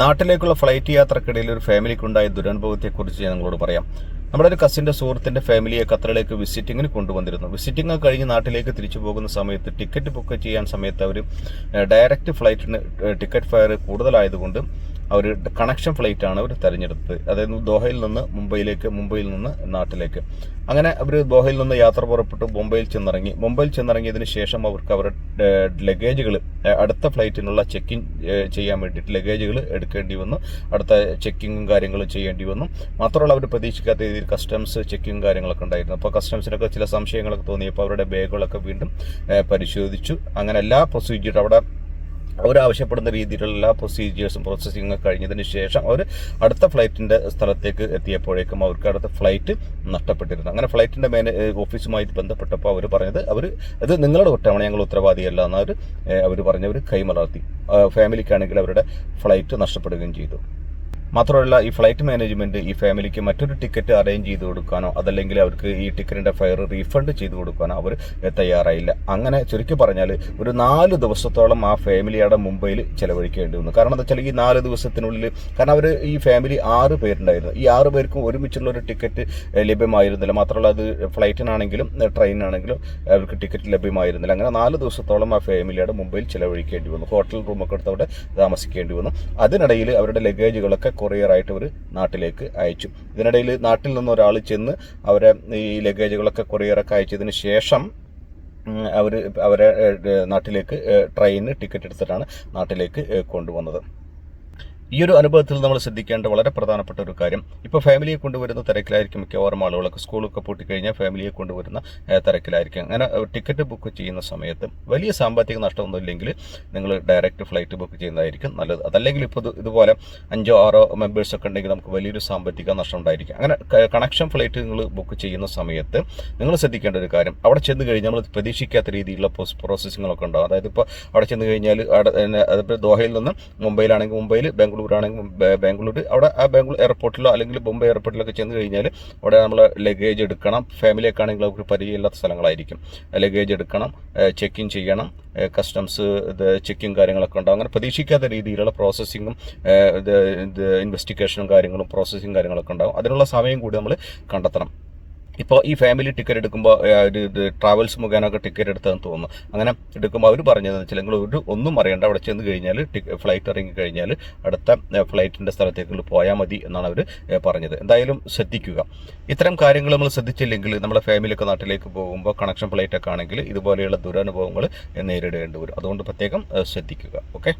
നാട്ടിലേക്കുള്ള flight യാത്രക്കിടയിൽ ഒരു ഫാമിലിക്കുണ്ടായ ദുരനുഭവത്തെക്കുറിച്ച് ഞാൻ നിങ്ങളോട് പറയാം. നമ്മുടെ ഒരു കസിന്റെ സുഹൃത്തിന്റെ ഫാമിലിയെ ഖത്തറിലേക്ക് വിസിറ്റിങ്ങിന് കൊണ്ടുവന്നിരുന്നു. വിസിറ്റിംഗ് കഴിഞ്ഞ് നാട്ടിലേക്ക് തിരിച്ചു പോകുന്ന സമയത്ത് ടിക്കറ്റ് ബുക്ക് ചെയ്യാൻ സമയത്ത് അവർ ഡയറക്റ്റ് ഫ്ലൈറ്റിന് ടിക്കറ്റ് ഫയർ കൂടുതലായതുകൊണ്ട് അവർ കണക്ഷൻ ഫ്ലൈറ്റ് ആണ് അവർ തെരഞ്ഞെടുത്തത്. അതായത് ദോഹയിൽ നിന്ന് മുംബൈയിലേക്ക് മുംബൈയിൽ നിന്ന് നാട്ടിലേക്ക്. അങ്ങനെ അവർ ദോഹയിൽ നിന്ന് യാത്ര പുറപ്പെട്ടു മുംബൈയിൽ ചെന്നിറങ്ങി. മുംബൈയിൽ ചെന്നിറങ്ങിയതിന് ശേഷം അവർക്ക് അവരുടെ ലഗേജുകൾ അടുത്ത ഫ്ലൈറ്റിനുള്ള ചെക്കിൻ ചെയ്യാൻ വേണ്ടിയിട്ട് ലഗേജുകൾ എടുക്കേണ്ടി വന്നു. അടുത്ത ചെക്കിങ്ങും കാര്യങ്ങളും ചെയ്യേണ്ടി വന്നു. മാത്രമല്ല അവർ പ്രതീക്ഷിക്കാത്ത രീതിയിൽ കസ്റ്റംസ് ചെക്കിങ്ങും കാര്യങ്ങളൊക്കെ ഉണ്ടായിരുന്നു. അപ്പോൾ കസ്റ്റംസിനൊക്കെ ചില സംശയങ്ങളൊക്കെ തോന്നിയപ്പോൾ അവരുടെ ബാഗുകളൊക്കെ വീണ്ടും പരിശോധിച്ചു. അങ്ങനെ എല്ലാ പ്രൊസീജിയർ അവിടെ അവരാവശ്യപ്പെടുന്ന രീതിയിലുള്ള പ്രൊസീജിയേഴ്സും പ്രോസസ്സിംഗ് കഴിഞ്ഞതിന് ശേഷം അവർ അടുത്ത ഫ്ലൈറ്റിന്റെ സ്ഥലത്തേക്ക് എത്തിയപ്പോഴേക്കും അവർക്ക് അടുത്ത ഫ്ലൈറ്റ് നഷ്ടപ്പെട്ടിരുന്നു. അങ്ങനെ ഫ്ലൈറ്റിന്റെ മേനെ ഓഫീസുമായി ബന്ധപ്പെട്ടപ്പോൾ അവർ പറഞ്ഞത് അവർ ഇത് നിങ്ങളുടെ കുറ്റമാണ് ഞങ്ങൾ ഉത്തരവാദിയല്ല എന്ന് അവർ പറഞ്ഞവർ കൈമലർത്തി. ഫാമിലിക്കാണെങ്കിൽ അവരുടെ ഫ്ലൈറ്റ് നഷ്ടപ്പെടുകയും ചെയ്തു. മാത്രമല്ല ഈ ഫ്ലൈറ്റ് മാനേജ്മെന്റ് ഈ ഫാമിലിക്ക് മറ്റൊരു ടിക്കറ്റ് അറേഞ്ച് ചെയ്ത് കൊടുക്കാനോ അതല്ലെങ്കിൽ അവർക്ക് ഈ ടിക്കറ്റിന്റെ ഫയർ റീഫണ്ട് ചെയ്ത് കൊടുക്കാനോ അവർ തയ്യാറായില്ല. അങ്ങനെ ചുരുക്കി പറഞ്ഞാൽ ഒരു നാല് ദിവസത്തോളം ആ ഫാമിലിയുടെ മുംബൈയിൽ ചെലവഴിക്കേണ്ടി വന്നു. കാരണം എന്താ വെച്ചാൽ ഈ നാല് ദിവസത്തിനുള്ളിൽ കാരണം അവർ ഈ ഫാമിലി ആറ് പേരുണ്ടായിരുന്നു. ഈ ആറ് പേർക്കും ഒരുമിച്ചുള്ള ഒരു ടിക്കറ്റ് ലഭ്യമായിരുന്നില്ല. മാത്രമല്ല അത് ഫ്ലൈറ്റിനാണെങ്കിലും ട്രെയിനാണെങ്കിലും അവർക്ക് ടിക്കറ്റ് ലഭ്യമായിരുന്നില്ല. അങ്ങനെ നാല് ദിവസത്തോളം ആ ഫാമിലിയുടെ മുംബൈയിൽ ചെലവഴിക്കേണ്ടി വന്നു. ഹോട്ടൽ റൂമൊക്കെ എടുത്ത് അവിടെ താമസിക്കേണ്ടി വന്നു. അതിനിടയിൽ അവരുടെ ലഗേജുകളൊക്കെ കൊറിയറായിട്ട് അവർ നാട്ടിലേക്ക് അയച്ചു. ഇതിനിടയിൽ നാട്ടിൽ നിന്ന് ഒരാൾ ചെന്ന് അവരെ ഈ ലഗേജുകളൊക്കെ കൊറിയറൊക്കെ അയച്ചതിന് ശേഷം അവർ അവരെ നാട്ടിലേക്ക് ട്രെയിനിന് ടിക്കറ്റ് എടുത്തിട്ടാണ് നാട്ടിലേക്ക് കൊണ്ടുവന്നത്. ഈ ഒരു അനുഭവത്തിൽ നമ്മൾ ശ്രദ്ധിക്കേണ്ട വളരെ പ്രധാനപ്പെട്ട ഒരു കാര്യം ഇപ്പോൾ ഫാമിലിയെ കൊണ്ടുവരുന്ന തിരക്കിലായിരിക്കും മിക്കവാറും ആളുകളൊക്കെ സ്കൂളൊക്കെ പൂട്ടിക്കഴിഞ്ഞാൽ ഫാമിലിയെ കൊണ്ടുവരുന്ന തിരക്കിലായിരിക്കും. അങ്ങനെ ടിക്കറ്റ് ബുക്ക് ചെയ്യുന്ന സമയത്ത് വലിയ സാമ്പത്തിക നഷ്ടമൊന്നുമില്ലെങ്കിൽ നിങ്ങൾ ഡയറക്റ്റ് ഫ്ലൈറ്റ് ബുക്ക് ചെയ്യുന്നതായിരിക്കും നല്ലത്. അതല്ലെങ്കിൽ ഇപ്പോൾ ഇതുപോലെ അഞ്ചോ ആറോ മെമ്പേഴ്സ് ഒക്കെ ഉണ്ടെങ്കിൽ നമുക്ക് വലിയൊരു സാമ്പത്തിക നഷ്ടം ഉണ്ടായിരിക്കും. അങ്ങനെ കണക്ഷൻ ഫ്ലൈറ്റ് നിങ്ങൾ ബുക്ക് ചെയ്യുന്ന സമയത്ത് നിങ്ങൾ ശ്രദ്ധിക്കേണ്ട ഒരു കാര്യം അവിടെ ചെന്ന് കഴിഞ്ഞാൽ നമ്മൾ പ്രതീക്ഷിക്കാത്ത രീതിയിലുള്ള പ്രോസസ്സിങ്ങുകളൊക്കെ ഉണ്ടാവും. അതായത് ഇപ്പോൾ അവിടെ ചെന്ന് കഴിഞ്ഞാൽ അവിടെ അതിപ്പോൾ ദോഹയിൽ നിന്ന് മുംബൈയിലാണെങ്കിൽ മുംബൈയിൽ ബാംഗ്ലൂർ ആണെങ്കിൽ ബാംഗ്ലൂർ അവിടെ ആ ബാംഗ്ലൂർ എയർപോർട്ടിലോ അല്ലെങ്കിൽ ബോംബെ എയർപോർട്ടിലൊക്കെ ചെന്ന് കഴിഞ്ഞാൽ അവിടെ നമ്മൾ ലഗേജ് എടുക്കണം. ഫാമിലിയൊക്കെ ആണെങ്കിൽ അവർക്ക് പരിചയമില്ലാത്ത സ്ഥലങ്ങളായിരിക്കും. ലഗേജ് എടുക്കണം ചെക്ക് ഇൻ ചെയ്യണം. കസ്റ്റംസ് ഇത് ചെക്കിങ് കാര്യങ്ങളൊക്കെ ഉണ്ടാവും. അങ്ങനെ പ്രതീക്ഷിക്കാത്ത രീതിയിലുള്ള പ്രോസസ്സിങ്ങും ഇത് ഇൻവെസ്റ്റിഗേഷനും കാര്യങ്ങളും പ്രോസസ്സിങ് കാര്യങ്ങളൊക്കെ ഉണ്ടാവും. അതിനുള്ള സമയം കൂടി നമ്മൾ കണ്ടെത്തണം. ഇപ്പോൾ ഈ ഫാമിലി ടിക്കറ്റ് എടുക്കുമ്പോൾ ഒരു ഇത് ട്രാവൽസ് മുഖേനൊക്കെ ടിക്കറ്റ് എടുത്തതെന്ന് തോന്നുന്നു. അങ്ങനെ എടുക്കുമ്പോൾ അവർ പറഞ്ഞതെന്ന് വെച്ചാൽ നിങ്ങൾ ഒരു ഒന്നും അറിയണ്ട. അവിടെ ചെന്ന് കഴിഞ്ഞാൽ ഫ്ലൈറ്റ് ഇറങ്ങി കഴിഞ്ഞാൽ അടുത്ത ഫ്ലൈറ്റിന്റെ സ്ഥലത്തേക്ക് പോയാൽ മതി എന്നാണ് അവർ പറഞ്ഞത്. എന്തായാലും ശ്രദ്ധിക്കുക. ഇത്തരം കാര്യങ്ങൾ നമ്മൾ ശ്രദ്ധിച്ചില്ലെങ്കിൽ നമ്മുടെ ഫാമിലിയൊക്കെ നാട്ടിലേക്ക് പോകുമ്പോൾ കണക്ഷൻ ഫ്ലൈറ്റ് ഒക്കെ ആണെങ്കിൽ ഇതുപോലെയുള്ള ദുരനുഭവങ്ങൾ നേരിടേണ്ടി വരും. അതുകൊണ്ട് പ്രത്യേകം ശ്രദ്ധിക്കുക. ഓക്കെ